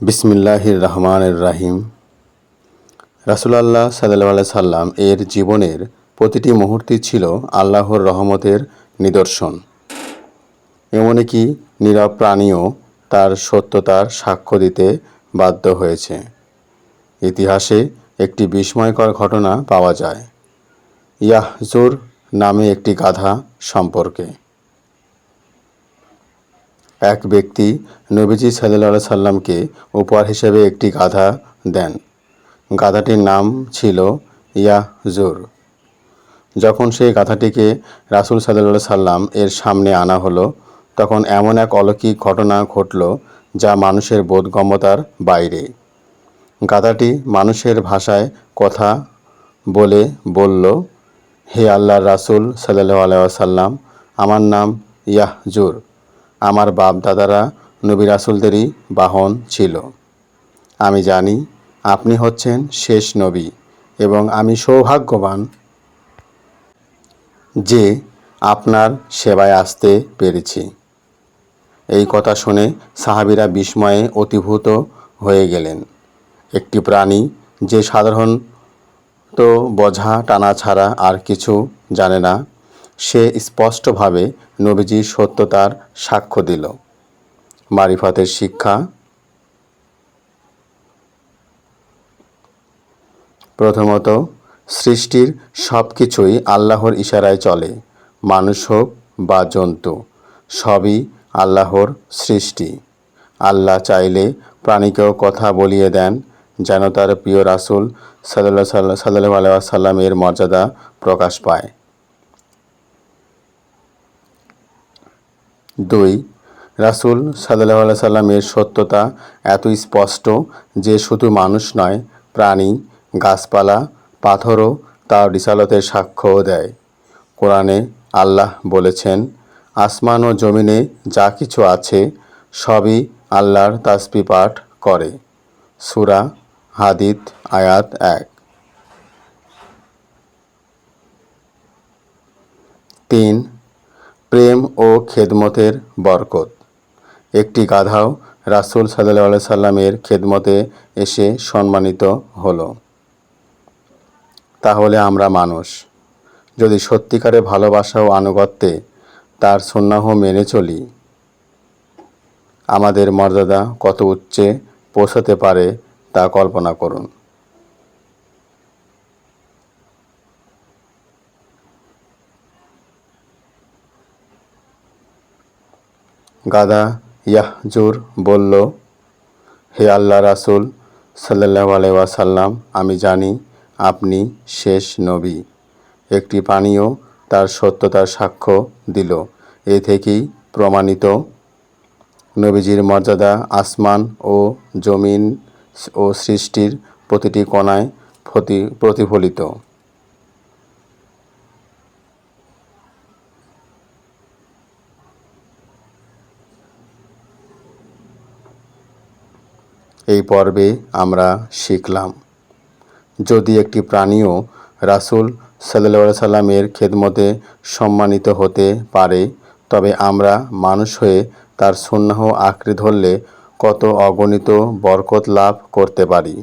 বিসমিল্লাহির রহমানের রাহিম রাসুলাল্লাহ সাল্লাহ সাল্লাম এর জীবনের প্রতিটি মুহূর্তই ছিল আল্লাহর রহমতের নিদর্শন। এমনকি নীরব প্রাণীও তার সত্যতার সাক্ষ্য দিতে বাধ্য হয়েছে। ইতিহাসে একটি বিস্ময়কর ঘটনা পাওয়া যায়। ইয়াহজুর নামে একটি গাধা সম্পর্কে। এক ব্যক্তি নবীজি সাল্লাহ সাল্লামকে উপহার হিসেবে একটি গাধা দেন। গাধাটির নাম ছিল ইয়াহজুর। যখন সেই গাধাটিকে রাসুল সাল্লাহ সাল্লাম এর সামনে আনা হলো, তখন এমন এক অলৌকিক ঘটনা ঘটল যা মানুষের বোধগম্যতার বাইরে। গাধাটি মানুষের ভাষায় কথা বলে বলল, হে আল্লাহর রাসুল সাল্লাহ আলাইসাল্লাম আমার নাম ইয়াহজুর। আমার বাপ দাদারা নবী রাসুলদেরই বাহন ছিল। আমি জানি আপনি হচ্ছেন শেষ নবী এবং আমি সৌভাগ্যবান যে আপনার সেবায় আসতে পেরেছি। এই কথা শুনে সাহাবিরা বিস্ময়ে অতিভূত হয়ে গেলেন। একটি প্রাণী যে সাধারণ তো বোঝা টানা ছাড়া আর কিছু জানে না সে স্পষ্টভাবে নবীজির সত্যতার সাক্ষ্য দিল। মারিফতের শিক্ষা। প্রথমত, সৃষ্টির সব কিছুই আল্লাহর ইশারায় চলে। মানুষ হোক বা জন্তু, সবই আল্লাহর সৃষ্টি। আল্লাহ চাইলে প্রাণীকেও কথা বলিয়ে দেন, যেন তার প্রিয় রাসুল সাল্লাহ সাল্লাহ সাল্লাহ আলাইসাল্লামের মর্যাদা প্রকাশ পায়। দুই, রাসুল সাল্লাহ আল্লাহ সাল্লামের সত্যতা এত স্পষ্ট যে শুধু মানুষ নয়, প্রাণী, গাছপালা, পাথরও তার রিসালতের সাক্ষ্যও দেয়। কোরআনে আল্লাহ বলেছেন, আসমান ও জমিনে যা কিছু আছে সবই আল্লাহর তাসবি পাঠ করে। সুরা হাদিদ, আয়াত এক। তিন প্রেম ও খেদমতের বরকত। একটি গাধাও রাসুল সাল্লাহ সাল্লামের খেদমতে এসে সম্মানিত হলো। তাহলে আমরা মানুষ, যদি সত্যিকারে ভালোবাসা ও আনুগত্যে তার সন্ন্যাহ মেনে চলি, আমাদের মর্যাদা কত উচ্চে পৌঁছাতে পারে তা কল্পনা করুন। গাদা ইয়াহজুর বলল, হে আল্লাহ রাসুল সাল্লাহ আলাইসাল্লাম আমি জানি আপনি শেষ নবী। একটি পানীয় তার সত্যতার সাক্ষ্য দিল। এ থেকেই প্রমাণিত। নবীজির মর্যাদা আসমান ও জমিন ও সৃষ্টির প্রতিটি কণায় প্রতি প্রতিফলিত এই পর্বে আমরা শিখলাম। যদি একটি প্রাণীও রাসুল সাল্লা সাল্লামের খেদমতে সম্মানিত হতে পারে, তবে আমরা মানুষ হয়ে তার সন্ন্যাহ আঁকড়ে ধরলে কত অগণিত বরকত লাভ করতে পারি।